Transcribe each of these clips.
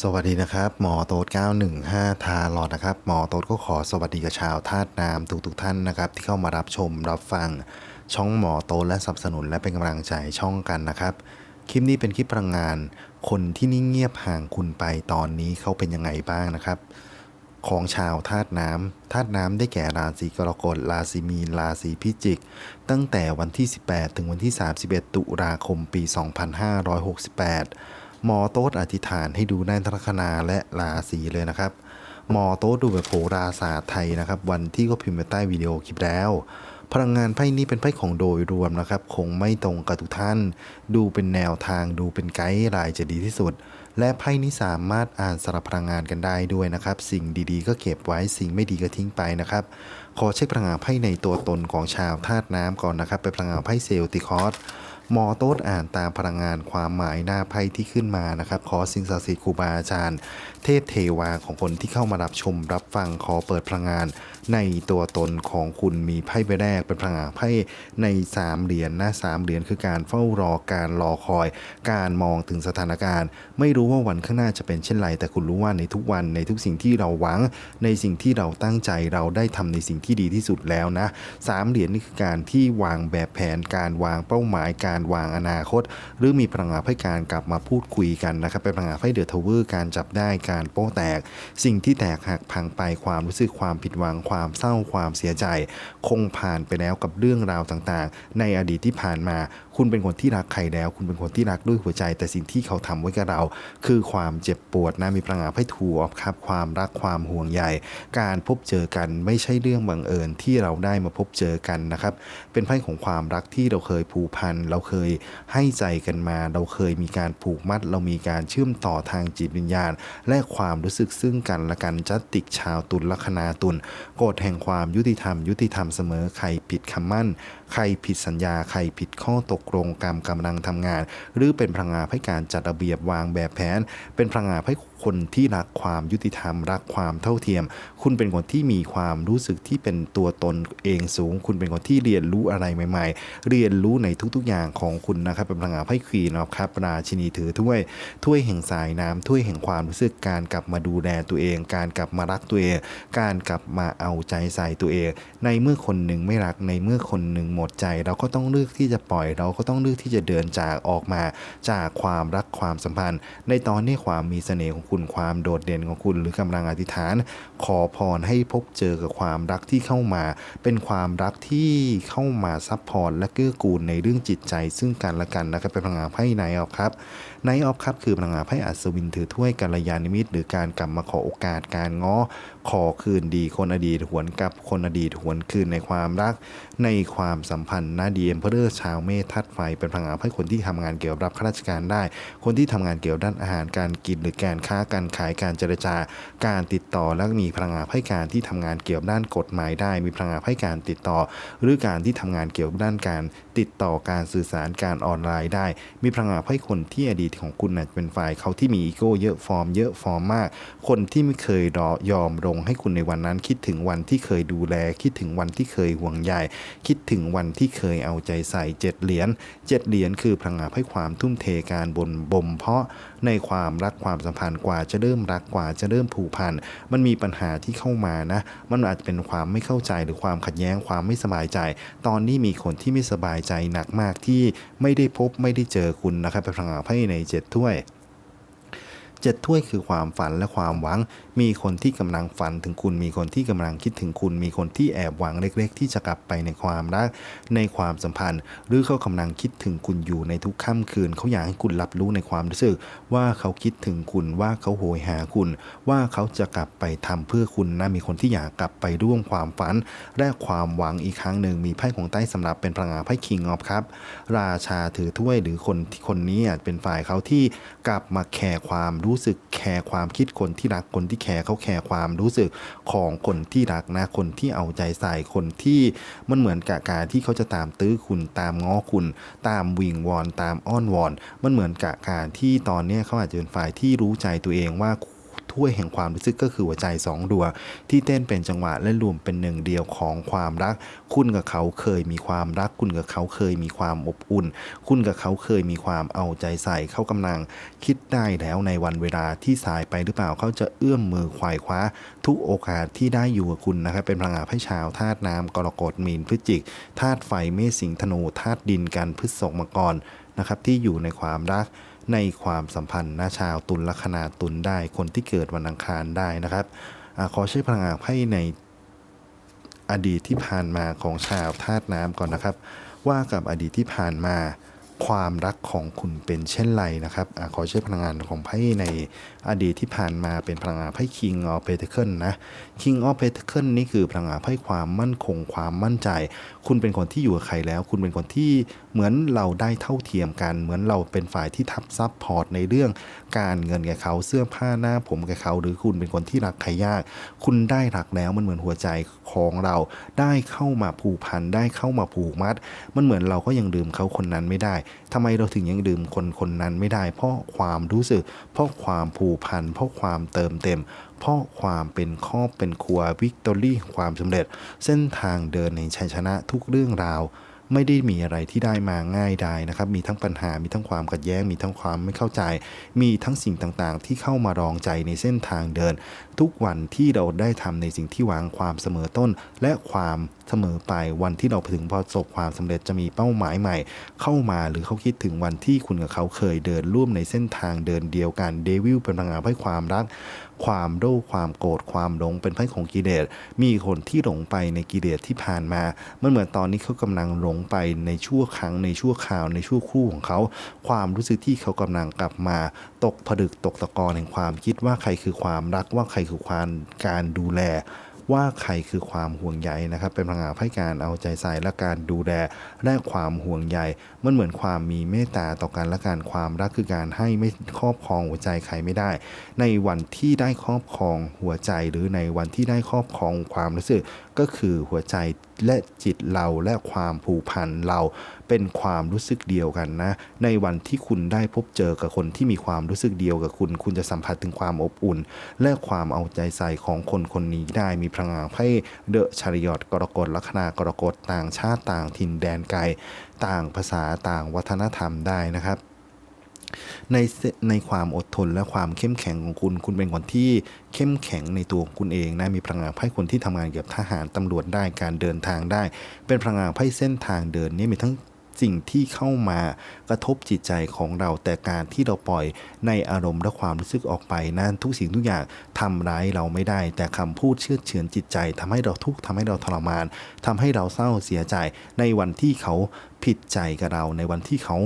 สวัสดีนะครับ หมอโต๊ด915 ทาหลอดนะครับ หมอโต๊ดก็ขอสวัสดีกับชาวธาตุน้ำทุกๆท่านนะครับ ที่เข้ามารับชมรับฟัง ช่องหมอโต๊ดและสนับสนุนและเป็นกำลังใจช่องกันนะครับ คลิปนี้เป็นคลิปพลังงาน คนที่นิ่งเงียบห่างคุณไปตอนนี้เขาเป็นยังไงบ้างนะครับ ของชาวธาตุน้ำธาตุน้ำได้แก่ราศีกรกฎราศีมีนราศีพิจิก ตั้งแต่วันที่ 18 ถึงวันที่ 31 ตุลาคมปี 2568 หมอโต๊ดอธิษฐานให้ดูได้ทั้งลัคนาและราศีเลยนะครับ หมอโต๊ดดูแบบโหราศาสตร์ไทยนะครับ วันที่ก็พิมพ์ไปใต้วิดีโอคลิปแล้ว พลังงานไพ่นี้เป็นไพ่ของโดยรวมนะครับ คงไม่ตรงกับทุกท่าน ดูเป็นแนวทางดูเป็นไกด์ไลน์จะดีที่สุด และไพ่นี้สามารถอ่านสลับพลังงานกันได้ด้วยนะครับ สิ่งดีๆ ก็เก็บไว้สิ่งไม่ดีก็ทิ้งไปนะครับขอเช็คพลังงานไพ่ในตัวตนของชาวธาตุน้ำก่อนนะครับเป็นพลังงานไพ่เซลติคอส หมอโต๊ดอ่านตามพลังงานความหมายหน้าไพ่ที่ขึ้นมานะครับ ขอสิ่งศักดิ์สิทธิ์ครูบาอาจารย์ เทพเทวาของคนที่เข้ามารับชมรับฟังขอเปิดพลังงาน ในตัวตนของคุณมีไพ่ใบแรกเป็นพลังงานไพ่ในสามเหรียญนะสามเหรียญคือการเฝ้ารอการรอคอย การมองถึงสถานการณ์ ไม่รู้ว่าวันข้างหน้าจะเป็นเช่นไร แต่คุณรู้ว่าในทุกวันในทุกสิ่งที่เราหวัง ในสิ่งที่เราตั้งใจเราได้ทำในสิ่งที่ดีที่สุดแล้วนะสามเหรียญนี่คือการที่วางแบบแผนการวางเป้าหมายการวางอนาคต หรือมีพลังงานให้การกลับมาพูดคุยกันนะครับเป็นพลังงานให้เดือดทเวอร์การจับได้การโป้แตก สิ่งที่แตกหักพังไปความรู้สึกความผิดหวังความเศร้าความเสียใจ คงผ่านไปแล้วกับเรื่องราวต่างๆ ในอดีตที่ผ่านมาคุณเป็นคนที่รักใครแล้ว คุณเป็นคนที่รักด้วยหัวใจ แต่สิ่งที่เขาทำไว้กับเรา คือความเจ็บปวดนะมีพลังงานให้ถูกครับความรักความห่วงใยการพบเจอกันไม่ใช่เรื่องบังเอิญที่เราได้มาพบเจอกันนะครับ เป็นไพ่ของความรักที่เราเคยผูกพันเราเคยให้ใจกันมา เราเคยมีการผูกมัด เรามีการเชื่อมต่อทางจิตวิญญาณ และความรู้สึกซึ่งกันและกันจัตติกชาวตุลลัคนาตุลกฎแห่งความยุติธรรม ยุติธรรมเสมอใครผิดคำมั่น ใครผิดสัญญา ใครผิดข้อตกลงการกำลังทำงาน หรือเป็นพลังงานให้การจัดระเบียบวางแบบแผน เป็นพลังงานให้ คนที่รักความยุติธรรม รักความเท่าเทียม คุณเป็นคนที่มีความรู้สึกที่เป็นตัวตนเองสูง คุณเป็นคนที่เรียนรู้อะไรใหม่ ๆ เรียนรู้ในทุกๆอย่างของคุณนะครับเป็นพลังงานไพ่ควีนนะครับราชินีถือถ้วยถ้วยแห่งสายน้ำถ้วยแห่งความรู้สึกการกลับมาดูแลตัวเอง การกลับมารักตัวเอง การกลับมาเอาใจใส่ตัวเอง ในเมื่อคนหนึ่งไม่รักในเมื่อคนหนึ่งหมดใจ เราก็ต้องเลือกที่จะปล่อย เราก็ต้องเลือกที่จะเดินจากออกมาจากความรักความสัมพันธ์ ในตอนนี้ความมีเสน่ห์ของคุณความโดดเด่นของคุณ หรือกำลังอธิษฐาน ขอพรให้พบเจอกับความรักที่เข้ามา เป็นความรักที่เข้ามาซัพพอร์ตและเกื้อกูลในเรื่องจิตใจ ซึ่งกันและกันนะครับเป็นพลังงานไพ่ไนออฟครับไนออฟครับคือพลังงานไพ่อัศวินถือถ้วยกัลยาณมิตร หรือการกลับมาขอโอกาสการง้อขอคืนดีคนอดีตหวนกลับคนอดีตหวนคืนในความรัก ในความสัมพันธ์นาดีเอ็มเพอร์ชาวเมธทัดไฟเป็นพลังงานให้คนที่ทำงานเกี่ยวกับรับข้าราชการได้ คนที่ทำงานเกี่ยวด้านอาหารการกินหรือการค้าการขายการเจรจาการติดต่อและมีพลังงานให้การที่ทำงานเกี่ยวด้านกฎหมายได้ มีพลังงานให้การติดต่อ หรือการที่ทำงานเกี่ยวด้านการติดต่อการสื่อสารการออนไลน์ได้ มีพลังงานให้คนที่อดีตของคุณเป็นฝ่ายเขาที่มีอีโก้เยอะฟอร์มเยอะฟอร์มมาก คนที่ไม่เคยรอยอมลงให้คุณในวันนั้น คิดถึงวันที่เคยดูแล คิดถึงวันที่เคยห่วงใยคิดถึงวันที่เคยเอาใจใส่เจ็ดเหรียญเจ็ดเหรียญคือพลังงานให้ความทุ่มเทการบนบ่มเพาะในความรักความสัมพันธ์กว่าจะเริ่มรักกว่าจะเริ่มผูกพันมันมีปัญหาที่เข้ามานะ มันอาจจะเป็นความไม่เข้าใจหรือความขัดแย้งความไม่สบายใจ ตอนนี้มีคนที่ไม่สบายใจหนักมากที่ไม่ได้พบไม่ได้เจอคุณนะครับเป็นพลังงานไพ่ในเจ็ดถ้วย เจ็ดถ้วยคือความฝันและความหวัง มีคนที่กำลังฝันถึงคุณ มีคนที่กำลังคิดถึงคุณ มีคนที่แอบหวังเล็ก ๆ ที่จะกลับไปในความรัก ในความสัมพันธ์ หรือเขากำลังคิดถึงคุณอยู่ในทุกค่ำคืน เขาอยากให้คุณรับรู้ในความรู้สึกว่าเขาคิดถึงคุณ ว่าเขาโหยหาคุณ ว่าเขาจะกลับไปทำเพื่อคุณนะ มีคนที่อยากกลับไปร่วมความฝัน และความหวังอีกครั้งหนึ่ง มีไพ่ของใต้สำหรับเป็นพลังงานไพ่คิงออฟครับ ราชาถือถ้วยหรือคนที่คนนี้อาจเป็นฝ่ายเขาที่กลับมาแคร์ความรูู้้สึกแคร์ความคิดคนที่รักคนที่แคร์เขาแคร์ความรู้สึกของคนที่รักนะคนที่เอาใจใส่คนที่มันเหมือนกับการที่เขาจะตามตื้อคุณตามง้อคุณ ตามวิงวอนตามอ้อนวอน มันเหมือนกับการที่ตอนนี้เขาอาจจะเป็นฝ่ายที่รู้ใจตัวเองว่า ถ้วยแห่งความรู้สึกก็คือหัวใจสองดวงที่เต้นเป็นจังหวะและรวมเป็นหนึ่งเดียวของความรัก คุณกับเขาเคยมีความรัก คุณกับเขาเคยมีความอบอุ่น คุณกับเขาเคยมีความเอาใจใส่เขากำลัง คิดได้แล้วในวันเวลาที่สายไปหรือเปล่าเขาจะเอื้อมมือควายคว้า ทุกโอกาสที่ได้อยู่กับคุณนะครับเป็นพลังงานให้ชาวธาตุน้ำกรกฎมีนพฤศจิกธาตุไฟเมษสิงธนูธาตุดินกันพฤษภมังกรนะครับที่อยู่ในความรัก ในความสัมพันธ์นะชาวตุลลัคนาตุลได้คนที่เกิดวันอังคารได้นะครับอขอใช้พลังงานให้ในอดีตที่ผ่านมาของชาวธาตุน้ำก่อนนะครับ ว่ากับอดีตที่ผ่านมาความรักของคุณเป็นเช่นไรนะครับอขอใช้พลังงานของไพ่ในอดีตที่ผ่านมาเป็นพลังงานไพ่ King of Pentacle นะ King of Pentacle นี่คือพลังงานไพ่ความมั่นคงความมั่นใจ คุณเป็นคนที่อยู่กับใครแล้ว คุณเป็นคนที่ เหมือนเราได้เท่าเทียมกัน เหมือนเราเป็นฝ่ายที่ทับซับพอร์ตในเรื่องการเงินแก่เขาเสื้อผ้าหน้าผมแก่เขา หรือคุณเป็นคนที่รักใครยาก คุณได้รักแล้วมันเหมือนหัวใจของเราได้เข้ามาผูกพันได้เข้ามาผูกมัด มันเหมือนเราก็ยังลืมเขาคนนั้นไม่ได้ทำไมเราถึงยังลืมคนคนนั้นไม่ได้ เพราะความรู้สึก เพราะความผูกพัน เพราะความเติมเต็ม เพราะความเป็นครอบเป็นครัววิกตอรี่ความสำเร็จ เส้นทางเดินในชัยชนะทุกเรื่องราว ไม่ได้มีอะไรที่ได้มาง่ายได้นะครับ มีทั้งปัญหา มีทั้งความขัดแย้ง มีทั้งความไม่เข้าใจ มีทั้งสิ่งต่างๆ ที่เข้ามารองใจในเส้นทางเดิน ทุกวันที่เราได้ทำในสิ่งที่หวังความเสมอต้น และความเสมอไปวันที่เราถึงประสบความสำเร็จจะมีเป้าหมายใหม่ เข้ามาหรือเขาคิดถึงวันที่คุณกับเขาเคยเดินร่วมในเส้นทางเดินเดียวกันเดวิลเป็นพลังงานให้ความรัก ความโลภความโกรธความหลงเป็นไพ่ของกิเลสมีคนที่หลงไปในกิเลสที่ผ่านมามันเหมือนตอนนี้เขากำลังหลงไปในชั่วครั้งในชั่วคราวในชั่วคู่ของเขา ความรู้สึกที่เขากำลังกลับมาตกผดึกตกตะกอนแห่งความคิดว่าใครคือความรักว่าใครคือความการดูแล ว่าใครคือความห่วงใยนะครับ เป็นพลังงานให้การเอาใจใส่และการดูแลและความห่วงใยมันเหมือนความมีเมตตาต่อกันและการความรักคือการให้ไม่ครอบครองหัวใจใครไม่ได้ ในวันที่ได้ครอบครองหัวใจหรือในวันที่ได้ครอบครองความรู้สึกก็คือหัวใจ และจิตเราและความผูกพันเราเป็นความรู้สึกเดียวกันนะ ในวันที่คุณได้พบเจอกับคนที่มีความรู้สึกเดียวกับคุณ คุณจะสัมผัสถึงความอบอุ่น และความเอาใจใส่ของคนคนนี้ได้มีพลังงานให้เดอะชาริยอตกรกฎลัคนากรกฎต่างชาติต่างถิ่นแดนไกล ต่างภาษาต่างวัฒนธรรมได้นะครับ ในในความอดทนและความเข้มแข็งของคุณ คุณเป็นคนที่เข้มแข็งในตัวคุณเองนะ มีพลังงานไพ่คนที่ทำงานเกี่ยวกับทหารตำรวจได้ การเดินทางได้ เป็นพลังงานไพ่เส้นทางเดินนี่มีทั้งสิ่งที่เข้ามากระทบจิตใจของเรา แต่การที่เราปล่อยในอารมณ์และความรู้สึกออกไปนั้นทุกสิ่งทุกอย่างทำร้ายเราไม่ได้ แต่คำพูดเชื่อเฉือนจิตใจทำให้เราทุกข์ทำให้เราทรมานทำให้เราเศร้าเสียใจในวันที่เขาผิดใจกับเราในวันที่เขา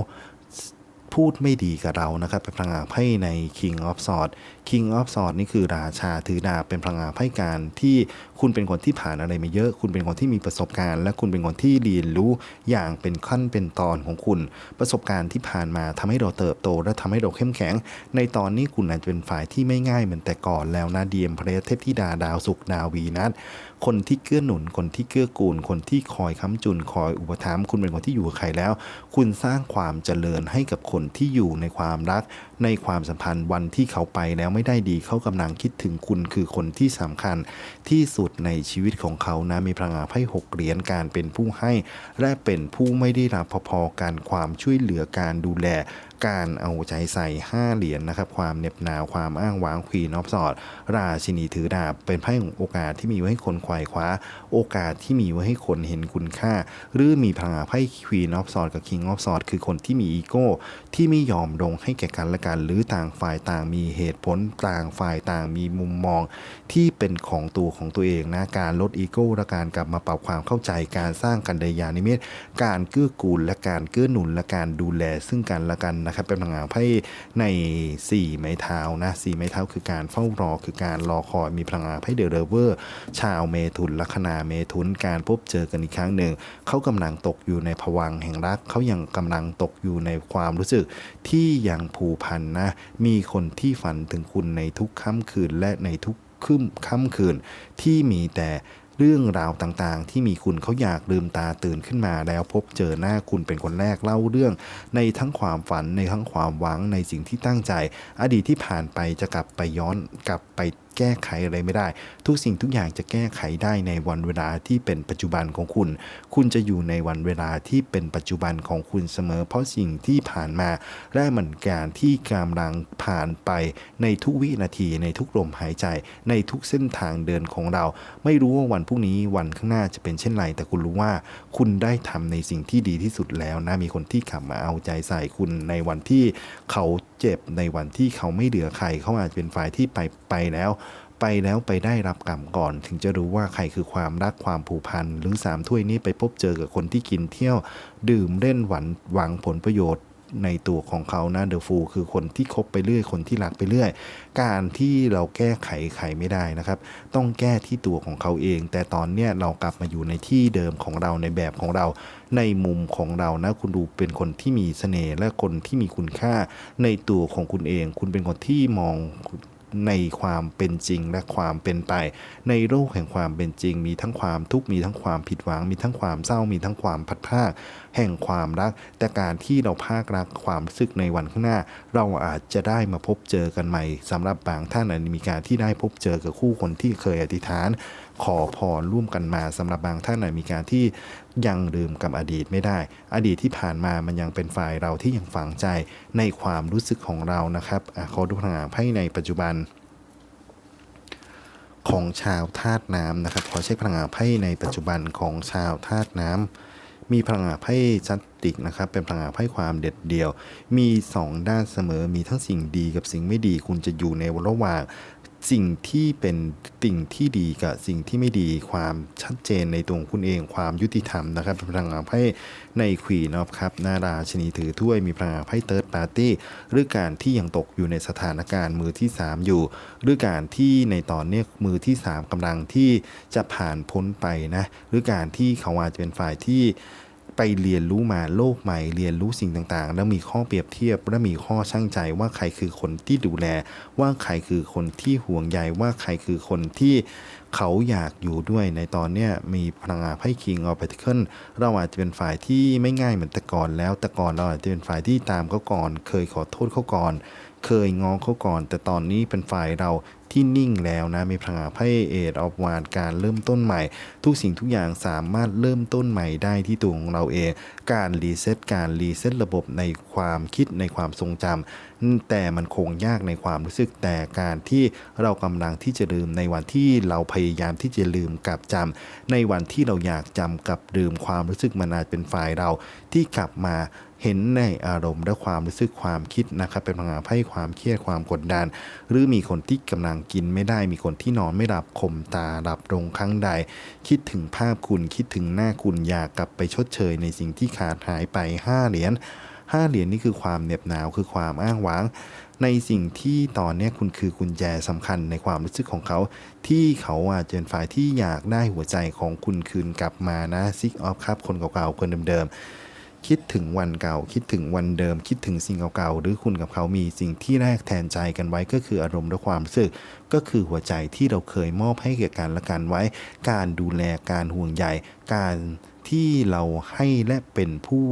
พูดไม่ดีกับเรานะครับ เป็นพลังงานไพ่ใน King of Swords King of Swords นี่คือราชาถือดาบเป็นพลังงานไพ่การที่คุณเป็นคนที่ผ่านอะไรมาเยอะ คุณเป็นคนที่มีประสบการณ์ และคุณเป็นคนที่เรียนรู้อย่างเป็นขั้นเป็นตอนของคุณ ประสบการณ์ที่ผ่านมาทำให้เราเติบโต และทำให้เราเข้มแข็ง ในตอนนี้คุณอาจจะเป็นฝ่ายที่ไม่ง่ายเหมือนแต่ก่อนแล้วนะเดียมพระเทพธิดาดาวสุกดาววีนัสคนที่เกื้อหนุน คนที่เกื้อกูล คนที่คอยค้ำจุน คอยอุปถัมภ์คุณเป็นคนที่อยู่กับใครแล้ว คุณสร้างความเจริญให้กับคนที่อยู่ในความรักในความสัมพันธ์วันที่เขาไปแล้วไม่ได้ดีเขากำลังคิดถึงคุณคือคนที่สำคัญที่สุดในชีวิตของเขานะมีพลังงานไพ่หกเหรียญการเป็นผู้ให้ และเป็นผู้ไม่ได้รับพอๆการความช่วยเหลือการดูแลการเอาใจใส่ 5 เหรียญนะครับ ความเหน็บหนาวความอ้างว้างควีนอฟสอด ราชินีถือดาบ เป็นไพ่ของโอกาสที่มีไว้ให้คนควายคว้า โอกาสที่มีไว้ให้คนเห็นคุณค่า หรือมีพลังงานไพ่ควีนอฟสอดกับคิงออฟสอดคือคนที่มีอีโก้ที่ไม่ยอมลงให้แก่กันและกัน หรือต่างฝ่ายต่างมีเหตุผลต่างฝ่ายต่างมีมุมมอง ที่เป็นของตัวของตัวเองนะการลดอีโก้และการกลับมาปรับความเข้าใจการสร้างกันดยานิเมตการเกื้อกูลและการเกื้อหนุนและการดูแลซึ่งกันและกันนะครับเป็นพลังงานไพ่ใน 4 ไม้เท้านะ4ไม้เท้าคือการเฝ้ารอคือการรอคอยมีพลังงานไพ่เดอะเรเวอร์ ชาวเมถุนลัคนาเมถุนการพบเจอกันอีกครั้งหนึ่งเขากำลังตกอยู่ในภวังแห่งรักเขายังกำลังตกอยู่ในความรู้สึกที่ยังผูกพันนะ มีคนที่ฝันถึงคุณในทุกค่ำคืนและในทุกค่ำค่ำคืนที่มีแต่เรื่องราวต่างๆ ที่มีคุณเขาอยากลืมตาตื่นขึ้นมา แล้วพบเจอหน้าคุณเป็นคนแรกเล่าเรื่อง ในทั้งความฝันในทั้งความหวังในสิ่งที่ตั้งใจ อดีตที่ผ่านไปจะกลับไปย้อนกลับไป แก้ไขอะไรไม่ได้ ทุกสิ่งทุกอย่างจะแก้ไขได้ในวันเวลาที่เป็นปัจจุบันของคุณ คุณจะอยู่ในวันเวลาที่เป็นปัจจุบันของคุณเสมอ เพราะสิ่งที่ผ่านมา และมันการที่กำลังผ่านไปในทุกวินาที ในทุกลมหายใจ ในทุกเส้นทางเดินของเรา ไม่รู้ว่าวันพรุ่งนี้วันข้างหน้าจะเป็นเช่นไร แต่คุณรู้ว่าคุณได้ทำในสิ่งที่ดีที่สุดแล้วนะมีคนที่ขับมาเอาใจใส่คุณในวันที่เขา เจ็บในวันที่เขาไม่เหลือใครเขาอาจจะเป็นฝ่ายที่ไปไปแล้ว ไปแล้วไปได้รับกรรมก่อน ถึงจะรู้ว่าใครคือความรักความผูกพันหรือสามถ้วยนี้ไปพบเจอกับคนที่กินเที่ยว ดื่มเล่นหวันหวังผลประโยชน์ ในตัวของเขานะเดอะฟูคือคนที่คบไปเรื่อย คนที่รักไปเรื่อย การที่เราแก้ไขไขไม่ได้นะครับ ต้องแก้ที่ตัวของเขาเอง แต่ตอนเนี้ยเรากลับมาอยู่ในที่เดิมของเราในแบบของเรา ในมุมของเรานะ คุณดูเป็นคนที่มีเสน่ห์และคนที่มีคุณค่าในตัวของคุณเอง คุณเป็นคนที่มอง ในความเป็นจริงและความเป็นไป ในโลกแห่งความเป็นจริง มีทั้งความทุกข์มีทั้งความผิดหวัง มีทั้งความเศร้ามีทั้งความพัดพากแห่งความรัก แต่การที่เราภาครักความรู้สึกในวันข้างหน้า เราอาจจะได้มาพบเจอกันใหม่สำหรับ บางท่านอาจมีการที่ได้พบเจอกับคู่คนที่เคยอธิษฐาน ขอพรร่วมกันมาสำหรับบางท่านมีการที่ยังลืมกับอดีตไม่ได้ อดีตที่ผ่านมามันยังเป็นฝ่ายเราที่ยังฝังใจในความรู้สึกของเรานะครับอขอดูพลังงานไพ่ในปัจจุบัน ของชาวธาตุน้ำนะครับขอเช็คพลังงานไพ่ในปัจจุบันของชาวธาตุน้ำมีพลังงานไพ่จัตติกนะครับ เป็นพลังงานไพ่ความเด็ดเดี่ยว มี 2 ด้านเสมอมีทั้งสิ่งดีกับสิ่งไม่ดี คุณจะอยู่ในระหว่าง สิ่งที่เป็นสิ่งที่ดีกับสิ่งที่ไม่ดีความชัดเจนในตัวของคุณเองความยุติธรรมนะครับเป็นพลังงานไพ่ในควีนอฟครับนาราชนีถือถ้วยมีพลังงานไพ่เติร์ดปาร์ตี้หรือการที่ยังตกอยู่ในสถานการณ์มือที่ 3 อยู่ หรือการที่ในตอนนี้มือที่ 3กำลังที่จะผ่านพ้นไปนะหรือการที่เขาอาจจะเป็นฝ่ายที่ ไปเรียนรู้มาโลกใหม่ เรียนรู้สิ่งต่างๆ แล้วมีข้อเปรียบเทียบ และมีข้อช่างใจว่าใครคือคนที่ดูแล ว่าใครคือคนที่ห่วงใยว่าใครคือคนที่เขาอยากอยู่ด้วยในตอนเนี้ยมีพลังงานไพ่ King of Pentacles เราอาจจะเป็นฝ่ายที่ไม่ง่ายเหมือนแต่ก่อนแล้วแต่ก่อนเราอาจจะเป็นฝ่ายที่ตามเขาก่อน เคยขอโทษเขาก่อน เคยงอเขาก่อน แต่ตอนนี้เป็นฝ่ายเรา ที่นิ่งแล้วนะ มีพลังงานไพ่เอดออฟวานการเริ่มต้นใหม่ ทุกสิ่งทุกอย่างสามารถเริ่มต้นใหม่ได้ที่ตัวของเราเอง การรีเซ็ตการรีเซ็ตระบบในความคิดในความทรงจำแต่มันคงยากในความรู้สึกแต่การที่เรากำลังที่จะลืมในวันที่เราพยายามที่จะลืมกับจำในวันที่เราอยากจำกับลืมความรู้สึกมันอาจเป็นฝ่ายเราที่กลับมา เห็นในอารมณ์และความรู้สึกความคิดนะครับ เป็นพลังงานไพ่ความเครียดความกดดัน หรือมีคนที่กำลังกินไม่ได้ มีคนที่นอนไม่หลับข่มตาหลับลงครั้งใด คิดถึงภาพคุณคิดถึงหน้าคุณอยากกลับไปชดเชยในสิ่งที่ขาดหายไป 5 เหรียญ5เหรียญนี่คือความเหน็บหนาวคือความอ้างว้าง ในสิ่งที่ตอนนี้คุณคือกุญแจสำคัญในความรู้สึกของเขา ที่เขาอาจจะเป็นฝ่ายที่อยากได้หัวใจของคุณคืนกลับมานะซิกออฟครับคนเก่าๆคนเดิมๆ คิดถึงวันเก่า คิดถึงวันเดิม คิดถึงสิ่งเก่าๆหรือคุณกับเขามีสิ่งที่แรกแทนใจกันไว้ก็คืออารมณ์และความรู้สึก ก็คือหัวใจที่เราเคยมอบให้แก่กันและกันไว้ การดูแลการห่วงใยการที่เราให้และเป็นผู้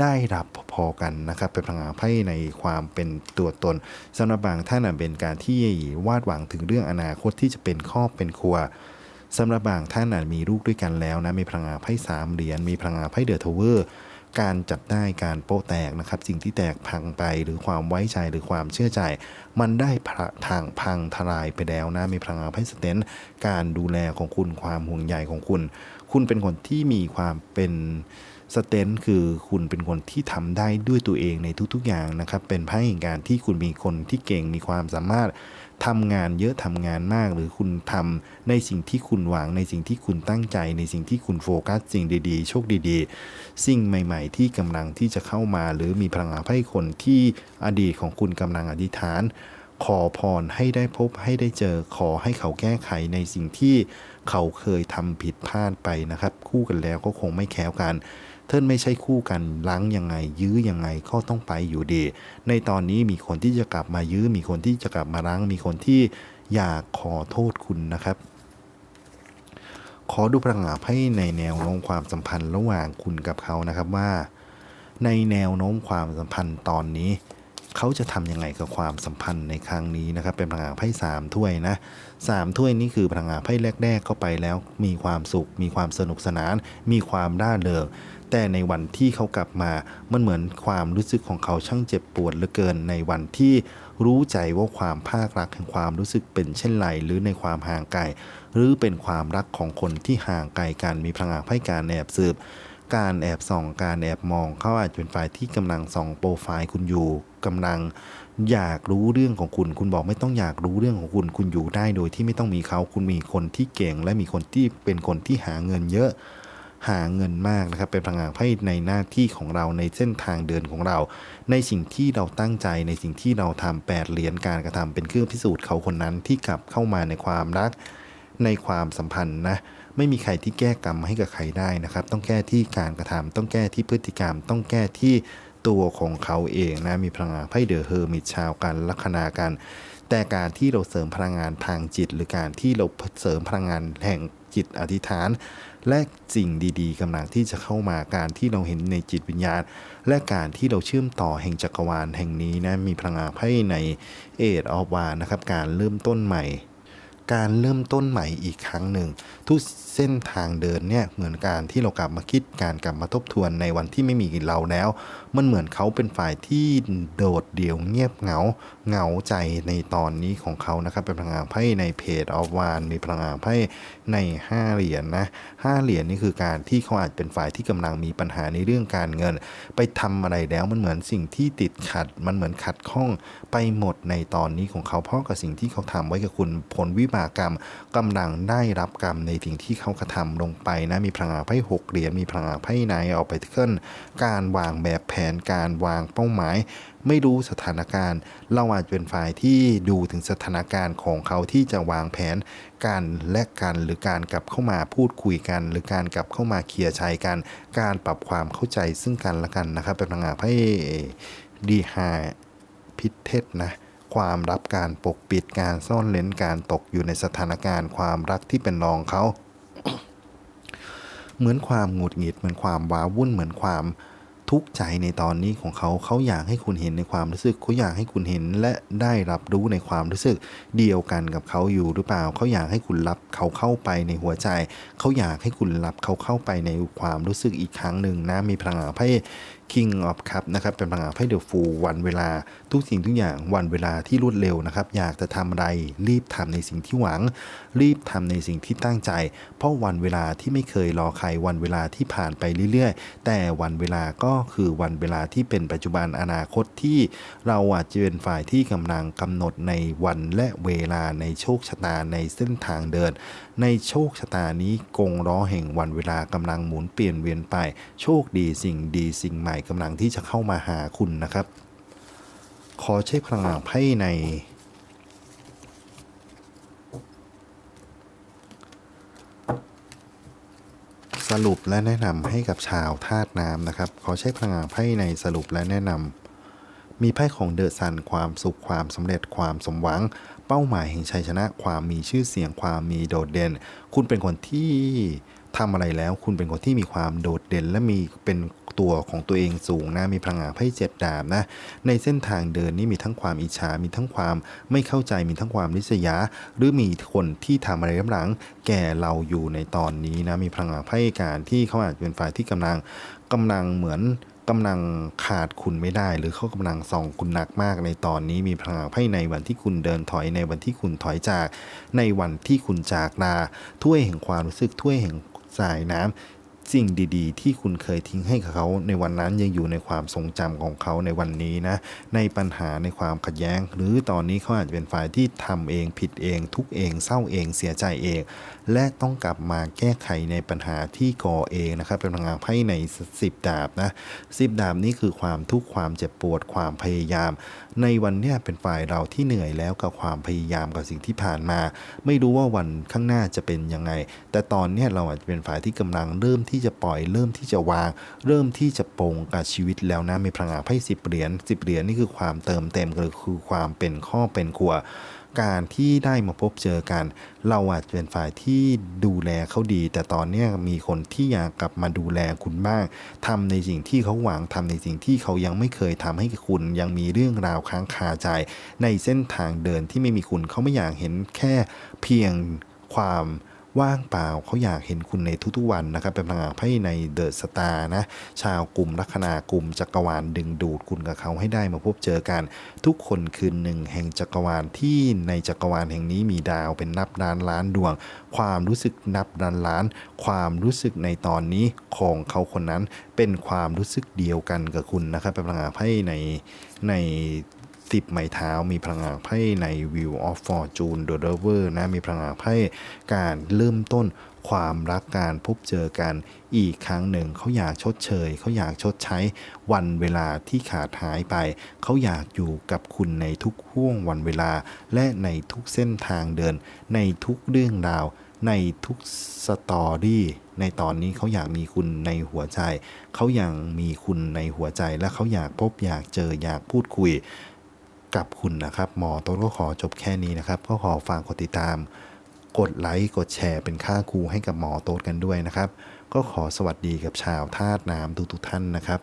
ได้รับพอๆกันนะครับเป็นพลังงานไพ่ในความเป็นตัวตนสำหรับบางท่านเป็นการที่วาดหวังถึงเรื่องอนาคตที่จะเป็นครอบเป็นครัวสำหรับบางท่านอาจมีลูกด้วยกันแล้วนะมีพลังงานไพ่สามเหรียญมีพลังงานไพ่เดอะทาวเวอร์ การจับได้การโป๊ะแตกนะครับ สิ่งที่แตกพังไปหรือความไว้ใจหรือความเชื่อใจ มันได้พระทางพังทลายไปแล้วนะมีพลังงานไพ่สเตนการดูแลของคุณความห่วงใยของคุณ คุณเป็นคนที่มีความเป็นสเตนคือคุณเป็นคนที่ทำได้ด้วยตัวเองในทุกๆอย่างนะครับ เป็นไพ่แห่งการที่คุณมีคนที่เก่งมีความสามารถ ทำงานเยอะทำงานมาก หรือคุณทำในสิ่งที่คุณหวังในสิ่งที่คุณตั้งใจ ในสิ่งที่คุณโฟกัสสิ่งดีๆ โชคดีๆ สิ่งใหม่ ๆ ที่กำลังที่จะเข้ามา หรือมีพลังงานไพ่คนที่อดีตของคุณกำลังอธิษฐาน ขอพรให้ได้พบให้ได้เจอขอให้เขาแก้ไขในสิ่งที่เขาเคยทำผิดพลาดไปนะครับ คู่กันแล้วก็คงไม่แค้วกัน ทิร์นไม่ใช่คู่กันล้างยังไง ยื้อยังไงก็ต้องไปอยู่ดี ในตอนนี้มีคนที่จะกลับมายื้อ มีคนที่จะกลับมาล้าง มีคนที่อยากขอโทษคุณนะครับ ขอดูพลังงานไพ่ในแนวโน้มความสัมพันธ์ระหว่างคุณกับเขานะครับว่า ในแนวโน้มความสัมพันธ์ตอนนี้เขาจะทำยังไงกับความสัมพันธ์ในครั้งนี้นะครับ เป็นพลังงานไพ่สามถ้วยนะสามถ้วยนี่คือพลังงานไพ่แรกๆเข้าไปแล้ว มีความสุข มีความสนุกสนาน มีความร่าเริง แต่ในวันที่เขากลับมา มันเหมือนความรู้สึกของเขาช่างเจ็บปวดเหลือเกินในวันที่รู้ใจว่าความภาครักแห่งความรู้สึกเป็นเช่นไรหรือในความห่างไกลหรือเป็นความรักของคนที่ห่างไกลกันมีพลังงานไพ่การแอบสืบ การแอบส่องการแอบมองเขาอาจจะเป็นฝ่ายที่กำลังส่องโปรไฟล์คุณอยู่กำลังอยากรู้เรื่องของคุณ คุณบอกไม่ต้องอยากรู้เรื่องของคุณ คุณอยู่ได้โดยที่ไม่ต้องมีเขา คุณมีคนที่เก่ง และมีคนที่เป็นคนที่หาเงินเยอะ หาเงินมากนะครับ เป็นพลังงานไพ่ในหน้าที่ของเราในเส้นทางเดินของเรา ในสิ่งที่เราตั้งใจในสิ่งที่เราทำแปดเหรียญการกระทำเป็นเครื่องพิสูจน์เขาคนนั้นที่กลับเข้ามาในความรัก ในความสัมพันธ์นะไม่มีใครที่แก้กรรมให้กับใครได้นะครับ ต้องแก้ที่การกระทำต้องแก้ที่พฤติกรรม ต้องแก้ที่ตัวของเขาเองนะมีพลังงานไพ่เดอะเฮอร์มิตชาวกันลัคนากัน แต่การที่เราเสริมพลังงานทางจิต หรือการที่เราเสริมพลังงานแห่งจิตอธิษฐาน และสิ่งดีๆกำลังที่จะเข้ามาการที่เราเห็นในจิตวิญญาณ และการที่เราเชื่อมต่อแห่งจักรวาลแห่งนี้นะมีพลังงานไพ่ในเอทออฟวานะครับการเริ่มต้นใหม่ การเริ่มต้นใหม่อีกครั้งหนึ่ง ทุกเส้นทางเดินเนี่ยเหมือนการที่เรากลับมาคิดการกลับมาทบทวนในวันที่ไม่มีเราแล้ว มันเหมือนเขาเป็นฝ่ายที่โดดเดี่ยวเงียบเหงา เหงาใจในตอนนี้ของเขานะครับเป็นพลังงานไพ่ในเพจออฟวานมีพลังงานไพ่ใน 5 เหรียญนนะห้าเหรียญนี่คือการที่เขาอาจเป็นฝ่ายที่กำลังมีปัญหาในเรื่องการเงิน ไปทำอะไรแล้วมันเหมือนสิ่งที่ติดขัด มันเหมือนขัดข้องไปหมดในตอนนี้ของเขาเพราะกับสิ่งที่เขาทำไว้กับคุณผลวิบากกรรมกำลังได้รับกรรมในสิ่งที่เขากระทำลงไปนะมีพลังงานไพ่หกเหรียญมีพลังงานไพ่ในออกไปเทิลการวางแบบแผนการวางเป้าหมาย ไม่รู้สถานการณ์ เราอาจเป็นฝ่ายที่ดูถึงสถานการณ์ของเขาที่จะวางแผนการแลกกันหรือการกลับเข้ามาพูดคุยกัน หรือการกลับเข้ามาเคลียร์ใจกัน การปรับความเข้าใจซึ่งกันและกันนะครับเป็นพลังงานไพ่ดีฮาพิเทศนะความรับการปกปิดการซ่อนเลนการตกอยู่ในสถานการณ์ ความรักที่เป็นรองเขา เหมือนความหงุดหงิดเหมือนความว้าวุ่นเหมือนความ ทุกข์ใจในตอนนี้ของเขาเขาอยากให้คุณเห็นในความรู้สึกเขาอยากให้คุณเห็นและได้รับรู้ในความรู้สึกเดียวกันกับเขาอยู่หรือเปล่า เขาอยากให้คุณรับเขาเข้าไปในหัวใจ เขาอยากให้คุณรับเขาเข้าไปในความรู้สึกอีกครั้งหนึ่งนะมีพลังงานไพ่ King of Cup นะครับเป็นพลังงานไพ่เดอะฟูวันเวลาทุกสิ่งทุกอย่างวันเวลาที่รวดเร็วนะครับ อยากจะทำอะไรรีบทำในสิ่งที่หวัง รีบทำในสิ่งที่ตั้งใจ เพราะวันเวลาที่ไม่เคยรอใครวันเวลาที่ผ่านไปเรื่อยๆ แต่วันเวลาก็คือวันเวลาที่เป็นปัจจุบันอนาคตที่เราอาจจะเป็นฝ่ายที่กำลังกำหนดในวันและเวลาในโชคชะตาในเส้นทางเดิน ในโชคชะตานี้กงล้อแห่งวันเวลากำลังหมุนเปลี่ยนเวียนไป โชคดีสิ่งดีสิ่งใหม่กำลังที่จะเข้ามาหาคุณนะครับ ขอใช้พลังงานไพ่ใน สรุปและแนะนำให้กับชาวธาตุน้ำนะครับ ขอใช้พลังงานไพ่ในสรุปและแนะนำมีไพ่ของเดอะซันความสุขความสำเร็จความสมหวังเป้าหมายแห่งชัยชนะ ความมีชื่อเสียงความมีโดดเด่น คุณเป็นคนที่ ทำอะไรแล้ว คุณเป็นคนที่มีความโดดเด่น และมีเป็นตัวของตัวเองสูงนะมีพลังงานไพ่เจ็ดดาบนะในเส้นทางเดินนี่มีทั้งความอิจฉา มีทั้งความไม่เข้าใจมีทั้งความริษยา หรือมีคนที่ทำอะไรกำลัง แก่เราอยู่ในตอนนี้นะมีพลังงานไพ่การที่เขาอาจเป็นฝ่ายที่กำลังกำลังเหมือนกำลังขาดคุณไม่ได้ หรือเขากำลังส่องคุณหนักมากในตอนนี้มีพลังงานไพ่ในวันที่คุณเดินถอยในวันที่คุณถอยจาก ในวันที่คุณจากลาถ้วยแห่งความรู้สึกถ้วยแห่ง สายน้ำ สิ่งดีๆ ที่คุณเคยทิ้งให้เขาในวันนั้นยังอยู่ในความทรงจำของเขาในวันนี้นะ ในปัญหาในความขัดแย้ง หรือตอนนี้เขาอาจจะเป็นฝ่ายที่ทำเองผิดเอง ทุกเองเศร้าเองเสียใจเอง และต้องกลับมาแก้ไขในปัญหาที่ก่อเองนะครับเป็นพลังงานไพ่ในสิบดาบนะสิบดาบนี้คือความทุกข์ความเจ็บปวดความพยายาม ในวันเนี้ยเป็นฝ่ายเราที่เหนื่อยแล้วกับความพยายามกับสิ่งที่ผ่านมา ไม่รู้ว่าวันข้างหน้าจะเป็นยังไง แต่ตอนเนี้ยเราอาจจะเป็นฝ่ายที่กำลังเริ่มที่ที่จะปล่อย เริ่มที่จะวาง เริ่มที่จะปลงกับชีวิตแล้วนะมีพลังงานไพ่สิบเหรียญสิบเหรียญนี่คือความเติมเต็มก็คือความเป็นข้อเป็นครัวการที่ได้มาพบเจอกัน เราอาจจะเป็นฝ่ายที่ดูแลเขาดี แต่ตอนนี้มีคนที่อยากกลับมาดูแลคุณบ้างทำในสิ่งที่เขาหวังทำในสิ่งที่เขายังไม่เคยทำให้คุณ ยังมีเรื่องราวค้างคาใจ ในเส้นทางเดินที่ไม่มีคุณเขาไม่อยากเห็นแค่เพียงความ ว่างเปล่าเขาอยากเห็นคุณในทุกๆวันนะครับ เป็นพลังงานไพ่ในเดอะสตาร์นะ ชาวกลุ่มลัคนากลุ่มจักรวาลดึงดูดคุณกับเขาให้ได้มาพบเจอกัน ทุกคนคือหนึ่งแห่งจักรวาลที่ในจักรวาลแห่งนี้มีดาวเป็นนับล้านล้านดวง ความรู้สึกนับล้านล้าน ความรู้สึกในตอนนี้ของเขาคนนั้นเป็นความรู้สึกเดียวกันกับคุณนะครับเป็นพลังงานไพ่ในใน สิบไม้เท้า มีพลังงานไพ่ใน View of Fortune The Lover นะมีพลังงานไพ่การเริ่มต้นความรักการพบเจอกันอีกครั้งหนึ่ง เขาอยากชดเชย เขาอยากชดใช้วันเวลาที่ขาดหายไป เขาอยากอยู่กับคุณในทุกห่วงวันเวลา และในทุกเส้นทางเดิน ในทุกเรื่องราว ในทุกสตอรี่ในตอนนี้เขาอยากมีคุณในหัวใจ เขาอยังมีคุณในหัวใจและเขาอยากพบอยากเจออยากพูดคุย กับคุณนะครับ หมอโต้นก็ขอจบแค่นี้นะครับ ก็ขอฝากกดติดตาม กดไลค์กดแชร์เป็นค่าครูให้กับหมอโต๊ดกันด้วยนะครับ ก็ขอสวัสดีกับชาวธาตุน้ำทุกๆท่านนะครับ